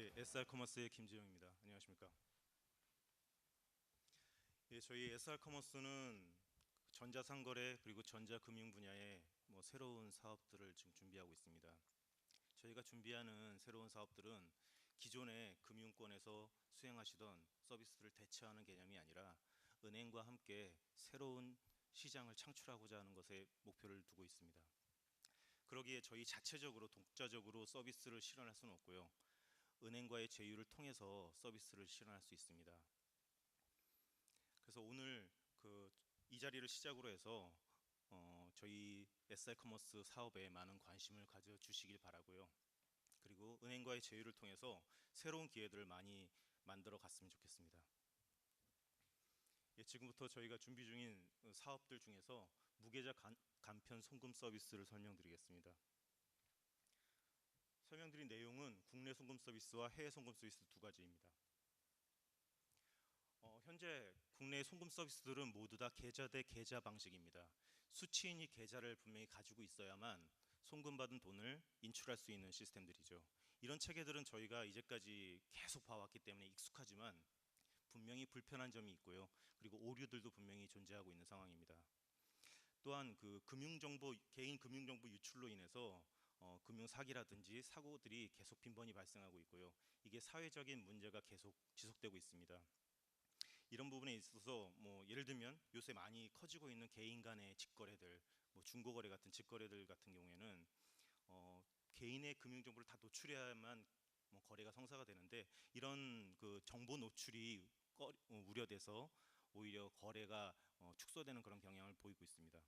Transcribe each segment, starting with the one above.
예, SR 커머스의 김지영입니다. 안녕하십니까? 예, 저희 SR 커머스는 전자상거래 그리고 전자금융 분야의 뭐 새로운 사업들을 지금 준비하고 있습니다. 저희가 준비하는 새로운 사업들은 기존의 금융권에서 수행하시던 서비스를 대체하는 개념이 아니라 은행과 함께 새로운 시장을 창출하고자 하는 것에 목표를 두고 있습니다. 그러기에 저희 자체적으로 독자적으로 서비스를 실현할 수는 없고요. 은행과의 제휴를 통해서 서비스를 실현할 수 있습니다. 그래서 오늘 그 이 자리를 시작으로 해서 어, 저희 SR 커머스 사업에 많은 관심을 가져 주시길 바라고요. 그리고 은행과의 제휴를 통해서 새로운 기회들을 많이 만들어 갔으면 좋겠습니다. 예, 지금부터 저희가 준비 중인 사업들 중에서 무계좌 간, 간편 송금 서비스를 설명드리겠습니다. 설명드린 내용은 국내 송금 서비스와 해외 송금 서비스 두 가지입니다. 어, 현재 국내 송금 서비스들은 모두 다 계좌 대 계좌 방식입니다. 수취인이 계좌를 분명히 가지고 있어야만 송금받은 돈을 인출할 수 있는 시스템들이죠. 이런 체계들은 저희가 이제까지 계속 봐왔기 때문에 익숙하지만 분명히 불편한 점이 있고요. 그리고 오류들도 분명히 존재하고 있는 상황입니다. 또한 그 금융정보 개인 금융정보 유출로 인해서 어, 금융 사기라든지 사고들이 계속 빈번히 발생하고 있고요. 이게 사회적인 문제가 계속 지속되고 있습니다. 이런 부분에 있어서 뭐 예를 들면 요새 많이 커지고 있는 개인 간의 직거래들, 뭐 중고거래 같은 직거래들 같은 경우에는 어, 개인의 금융 정보를 다 노출해야만 뭐 거래가 성사가 되는데 이런 그 정보 노출이 꺼, 어, 우려돼서 오히려 거래가 어, 축소되는 그런 경향을 보이고 있습니다.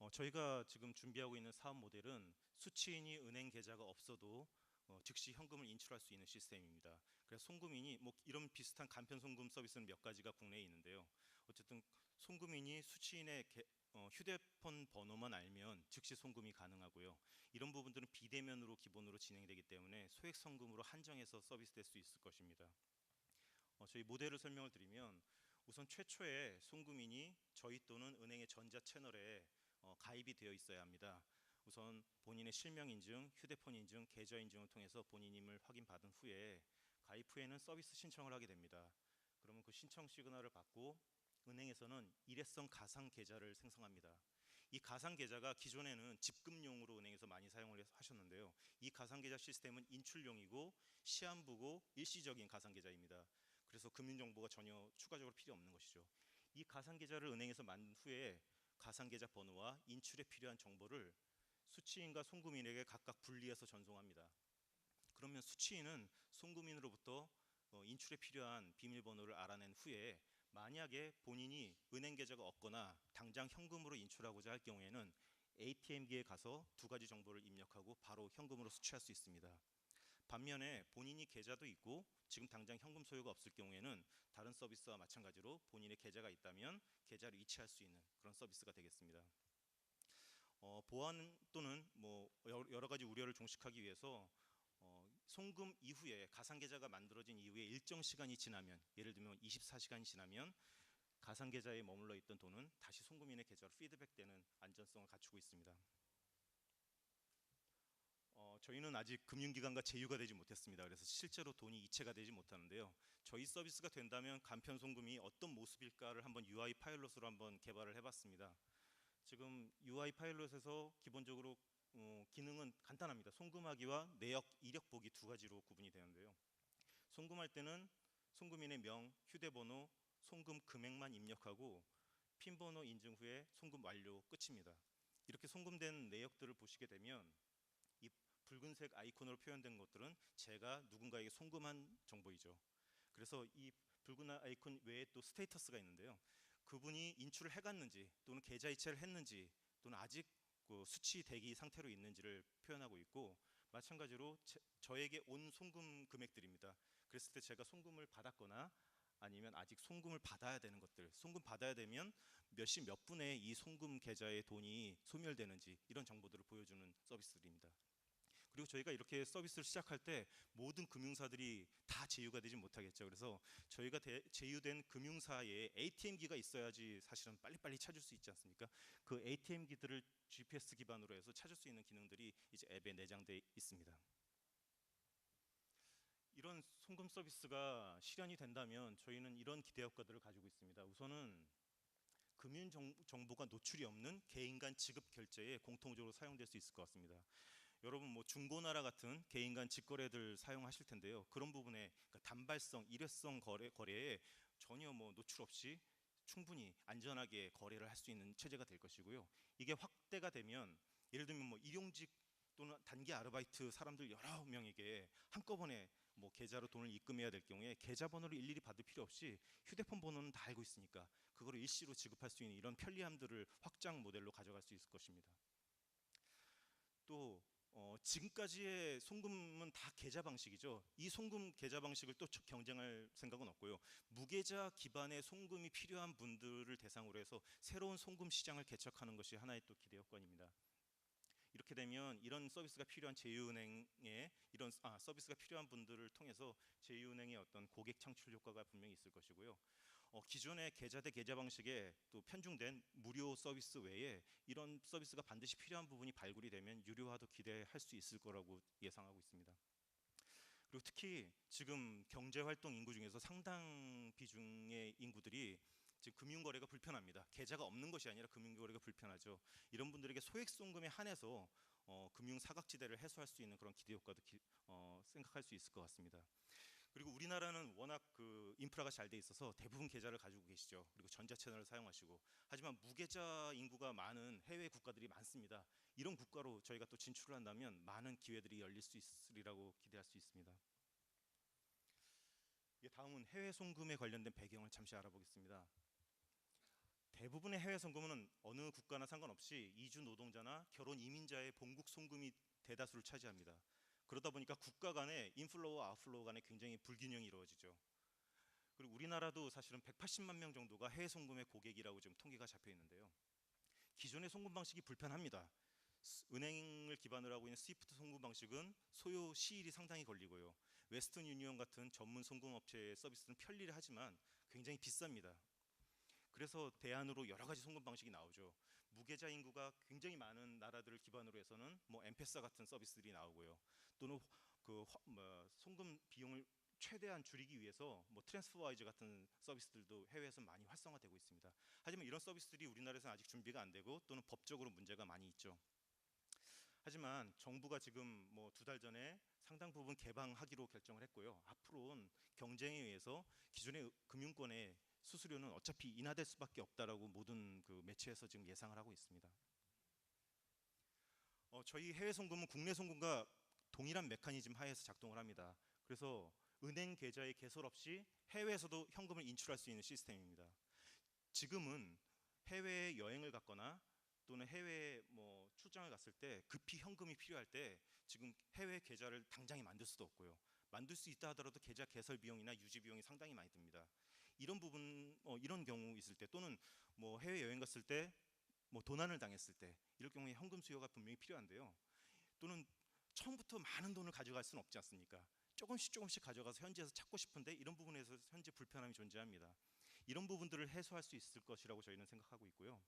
어, 저희가 지금 준비하고 있는 사업 모델은 수취인이 은행 계좌가 없어도 어, 즉시 현금을 인출할 수 있는 시스템입니다. 그래서 송금인이 뭐 이런 비슷한 간편 송금 서비스는 몇 가지가 국내에 있는데요. 어쨌든 송금인이 수취인의 게, 어, 휴대폰 번호만 알면 즉시 송금이 가능하고요. 이런 부분들은 비대면으로 기본으로 진행되기 때문에 소액 송금으로 한정해서 서비스될 수 있을 것입니다. 어, 저희 모델을 설명을 드리면 우선 최초에 송금인이 저희 또는 은행의 전자 채널에 어, 가입이 되어 있어야 합니다. 우선 본인의 실명 인증, 휴대폰 인증, 계좌 인증을 통해서 본인임을 확인받은 후에 가입 후에는 서비스 신청을 하게 됩니다. 그러면 그 신청 시그널을 받고 은행에서는 일회성 가상 계좌를 생성합니다. 이 가상 계좌가 기존에는 집금용으로 은행에서 많이 사용을 하셨는데요. 이 가상 계좌 시스템은 인출용이고 시한부고 일시적인 가상 계좌입니다. 그래서 금융 정보가 전혀 추가적으로 필요 없는 것이죠. 이 가상 계좌를 은행에서 만든 후에 가상 계좌 번호와 인출에 필요한 정보를 수취인과 송금인에게 각각 분리해서 전송합니다. 그러면 수취인은 송금인으로부터 어, 인출에 필요한 비밀번호를 알아낸 후에 만약에 본인이 은행 계좌가 없거나 당장 현금으로 인출하고자 할 경우에는 ATM기에 가서 두 가지 정보를 입력하고 바로 현금으로 수취할 수 있습니다. 반면에 본인이 계좌도 있고 지금 당장 현금 소유가 없을 경우에는 다른 서비스와 마찬가지로 본인의 계좌가 있다면 계좌를 이체할 수 있는 그런 서비스가 되겠습니다. 어, 보안 또는 뭐 여러 가지 우려를 종식하기 위해서 어, 송금 이후에 가상 계좌가 만들어진 이후에 일정 시간이 지나면 예를 들면 24시간이 지나면 가상 계좌에 머물러 있던 돈은 다시 송금인의 계좌로 피드백되는 안전성을 갖추고 있습니다. 어, 저희는 아직 금융기관과 제휴가 되지 못했습니다. 그래서 실제로 돈이 이체가 되지 못하는데요. 저희 서비스가 된다면 간편 송금이 어떤 모습일까를 한번 UI 파일럿으로 한번 개발을 해봤습니다. 지금 UI 파일럿에서 기본적으로 어, 기능은 간단합니다. 송금하기와 내역 이력 보기 두 가지로 구분이 되는데요. 송금할 때는 송금인의 명, 휴대번호, 송금 금액만 입력하고 핀 번호 인증 후에 송금 완료 끝입니다. 이렇게 송금된 내역들을 보시게 되면 이 붉은색 아이콘으로 표현된 것들은 제가 누군가에게 송금한 정보이죠. 그래서 이 붉은 아이콘 외에 또 스테이터스가 있는데요. 그분이 인출을 해갔는지 또는 계좌 이체를 했는지 또는 아직 그 수치 대기 상태로 있는지를 표현하고 있고 마찬가지로 제, 저에게 온 송금 금액들입니다. 그랬을 때 제가 송금을 받았거나 아니면 아직 송금을 받아야 되는 것들, 송금 받아야 되면 몇 시 몇 분에 이 송금 계좌에 돈이 소멸되는지 이런 정보들을 보여주는 서비스들입니다. 그리고 저희가 이렇게 서비스를 시작할 때 모든 금융사들이 다 제휴가 되지 못하겠죠. 그래서 저희가 대, 제휴된 금융사에 ATM기가 있어야지 사실은 빨리빨리 찾을 수 있지 않습니까? 그 ATM기들을 GPS 기반으로 해서 찾을 수 있는 기능들이 이제 앱에 내장돼 있습니다. 이런 송금 서비스가 실현이 된다면 저희는 이런 기대 효과들을 가지고 있습니다. 우선은 금융 정- 정보가 노출이 없는 개인 간 지급 결제에 공통적으로 사용될 수 있을 것 같습니다. 여러분 뭐 중고나라 같은 개인 간 직거래들 사용하실 텐데요. 그런 부분에 그러니까 단발성, 일회성 거래 거래에 전혀 뭐 노출 없이 충분히 안전하게 거래를 할 수 있는 체제가 될 것이고요. 이게 확대가 되면 예를 들면 뭐 일용직 또는 단기 아르바이트 사람들 여러 명에게 한꺼번에 뭐 계좌로 돈을 입금해야 될 경우에 계좌번호를 일일이 받을 필요 없이 휴대폰 번호는 다 알고 있으니까 그거를 일시로 지급할 수 있는 이런 편리함들을 확장 모델로 가져갈 수 있을 것입니다. 또 어, 지금까지의 송금은 다 계좌 방식이죠. 이 송금 계좌 방식을 또 저- 경쟁할 생각은 없고요. 무계좌 기반의 송금이 필요한 분들을 대상으로 해서 새로운 송금 시장을 개척하는 것이 하나의 또 기대 효과입니다. 이렇게 되면 이런 서비스가 필요한 제휴은행의 이런 아, 서비스가 필요한 분들을 통해서 제휴은행의 어떤 고객 창출 효과가 분명히 있을 것이고요. 어, 기존의 계좌 대 계좌 방식에 또 편중된 무료 서비스 외에 이런 서비스가 반드시 필요한 부분이 발굴이 되면 유료화도 기대할 수 있을 거라고 예상하고 있습니다. 그리고 특히 지금 경제 활동 인구 중에서 상당 비중의 인구들이 지금 금융 거래가 불편합니다. 계좌가 없는 것이 아니라 금융 거래가 불편하죠. 이런 분들에게 소액 송금에 한해서 어, 금융 사각지대를 해소할 수 있는 그런 기대 효과도 기, 어, 생각할 수 있을 것 같습니다. 그리고 우리나라는 워낙 그 인프라가 잘 돼 있어서 대부분 계좌를 가지고 계시죠. 그리고 전자 채널을 사용하시고 하지만 무계좌 인구가 많은 해외 국가들이 많습니다. 이런 국가로 저희가 또 진출을 한다면 많은 기회들이 열릴 수 있으리라고 기대할 수 있습니다. 예, 다음은 해외 송금에 관련된 배경을 잠시 알아보겠습니다. 대부분의 해외 송금은 어느 국가나 상관없이 이주 노동자나 결혼 이민자의 본국 송금이 대다수를 차지합니다. 그러다 보니까 국가 간의 인플로우와 아웃플로우 간의 굉장히 불균형이 이루어지죠. 그리고 우리나라도 사실은 180만 명 정도가 해외 송금의 고객이라고 지금 통계가 잡혀 있는데요. 기존의 송금 방식이 불편합니다. 스- 은행을 기반으로 하고 있는 스위프트 송금 방식은 소요 시일이 상당히 걸리고요. 웨스턴 유니온 같은 전문 송금 업체의 서비스는 편리를 하지만 굉장히 비쌉니다. 그래서 대안으로 여러 가지 송금 방식이 나오죠. 무계좌 인구가 굉장히 많은 나라들을 기반으로 해서는 뭐 엠페사 같은 서비스들이 나오고요. 또는 그 화- 뭐 송금 비용을 최대한 줄이기 위해서 뭐 트랜스퍼와이즈 같은 서비스들도 해외에서 많이 활성화되고 있습니다. 하지만 이런 서비스들이 우리나라에서는 아직 준비가 안 되고 또는 법적으로 문제가 많이 있죠. 하지만 정부가 지금 뭐 두 달 전에 상당 부분 개방하기로 결정을 했고요. 앞으로는 경쟁에 의해서 기존의 의- 금융권의 수수료는 어차피 인하될 수밖에 없다라고 모든 그 매체에서 지금 예상을 하고 있습니다. 어, 저희 해외 송금은 국내 송금과 동일한 메커니즘 하에서 작동을 합니다. 그래서 은행 계좌에 개설 없이 해외에서도 현금을 인출할 수 있는 시스템입니다. 지금은 해외 여행을 갔거나 또는 해외 뭐 출장을 갔을 때 급히 현금이 필요할 때 지금 해외 계좌를 당장에 만들 수도 없고요. 만들 수 있다 하더라도 계좌 개설 비용이나 유지 비용이 상당히 많이 듭니다. 이런 부분 어, 이런 경우 있을 때 또는 뭐 해외 여행 갔을 때 뭐 도난을 당했을 때 이럴 경우에 현금 수요가 분명히 필요한데요. 또는 처음부터 많은 돈을 가져갈 수는 없지 않습니까? 조금씩 조금씩 가져가서 현지에서 찾고 싶은데 이런 부분에서 현재 불편함이 존재합니다. 이런 부분들을 해소할 수 있을 것이라고 저희는 생각하고 있고요.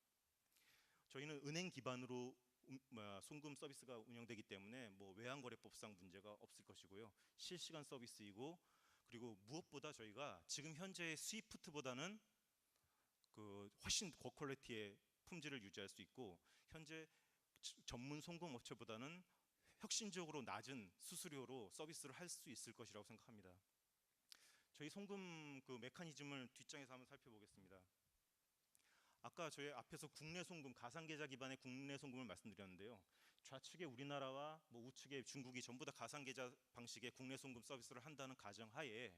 저희는 은행 기반으로 음, 뭐야, 송금 서비스가 운영되기 때문에 뭐 외환거래법상 문제가 없을 것이고요. 실시간 서비스이고 그리고 무엇보다 저희가 지금 현재 스위프트보다는 그 훨씬 고퀄리티의 품질을 유지할 수 있고 현재 지- 전문 송금 업체보다는 혁신적으로 낮은 수수료로 서비스를 할 수 있을 것이라고 생각합니다. 저희 송금 그 메커니즘을 뒷장에서 한번 살펴보겠습니다. 아까 저희 앞에서 국내 송금 가상 계좌 기반의 국내 송금을 말씀드렸는데요. 좌측에 우리나라와 뭐 우측에 중국이 전부 다 가상 계좌 방식의 국내 송금 서비스를 한다는 가정 하에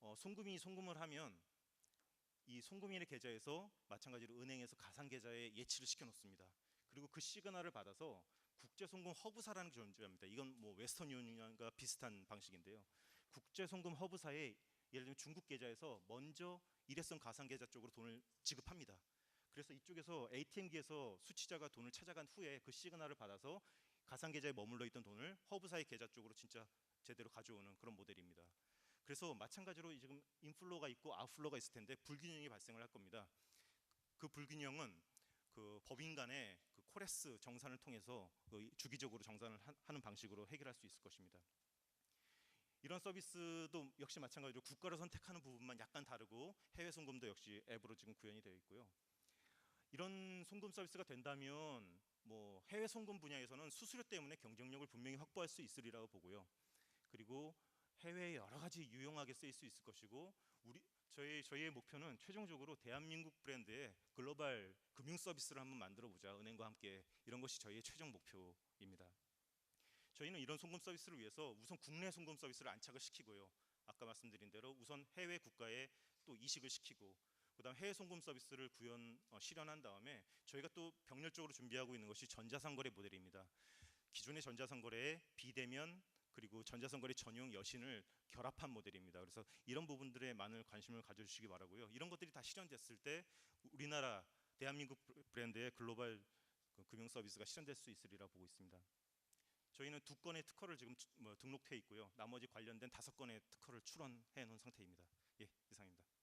어, 송금이 송금을 하면 이 송금인의 계좌에서 마찬가지로 은행에서 가상 계좌에 예치를 시켜 놓습니다. 그리고 그 시그널을 받아서 국제 송금 허브사라는 게 존재합니다. 이건 뭐 웨스턴 유니언과 비슷한 방식인데요. 국제 송금 허브사에 예를 들면 중국 계좌에서 먼저 일회성 가상 계좌 쪽으로 돈을 지급합니다. 그래서 이쪽에서 ATM기에서 수취자가 돈을 찾아간 후에 그 시그널을 받아서 가상 계좌에 머물러 있던 돈을 허브사의 계좌 쪽으로 진짜 제대로 가져오는 그런 모델입니다. 그래서 마찬가지로 지금 인플로가 있고 아웃플로가 있을 텐데 불균형이 발생을 할 겁니다. 그 불균형은 그 법인 간의 그 코레스 정산을 통해서 그 주기적으로 정산을 하- 하는 방식으로 해결할 수 있을 것입니다. 이런 서비스도 역시 마찬가지로 국가를 선택하는 부분만 약간 다르고 해외 송금도 역시 앱으로 지금 구현이 되어 있고요. 이런 송금 서비스가 된다면 뭐 해외 송금 분야에서는 수수료 때문에 경쟁력을 분명히 확보할 수 있으리라고 보고요. 그리고 해외에 여러 가지 유용하게 쓰일 수 있을 것이고 우리 저희 저희의 목표는 최종적으로 대한민국 브랜드의 글로벌 금융 서비스를 한번 만들어 보자 은행과 함께 이런 것이 저희의 최종 목표입니다. 저희는 이런 송금 서비스를 위해서 우선 국내 송금 서비스를 안착을 시키고요. 아까 말씀드린 대로 우선 해외 국가에 또 이식을 시키고 그다음 해외 송금 서비스를 구현 어, 실현한 다음에 저희가 또 병렬적으로 준비하고 있는 것이 전자상거래 모델입니다. 기존의 전자상거래에 비대면 그리고 전자상거래 전용 여신을 결합한 모델입니다. 그래서 이런 부분들에 많은 관심을 가져주시기 바라고요. 이런 것들이 다 실현됐을 때 우리나라 대한민국 브랜드의 글로벌 그 금융 서비스가 실현될 수 있으리라 보고 있습니다. 저희는 두 건의 특허를 지금 주- 뭐 등록해 있고요. 나머지 관련된 다섯 건의 특허를 출원해 놓은 상태입니다. 예, 이상입니다.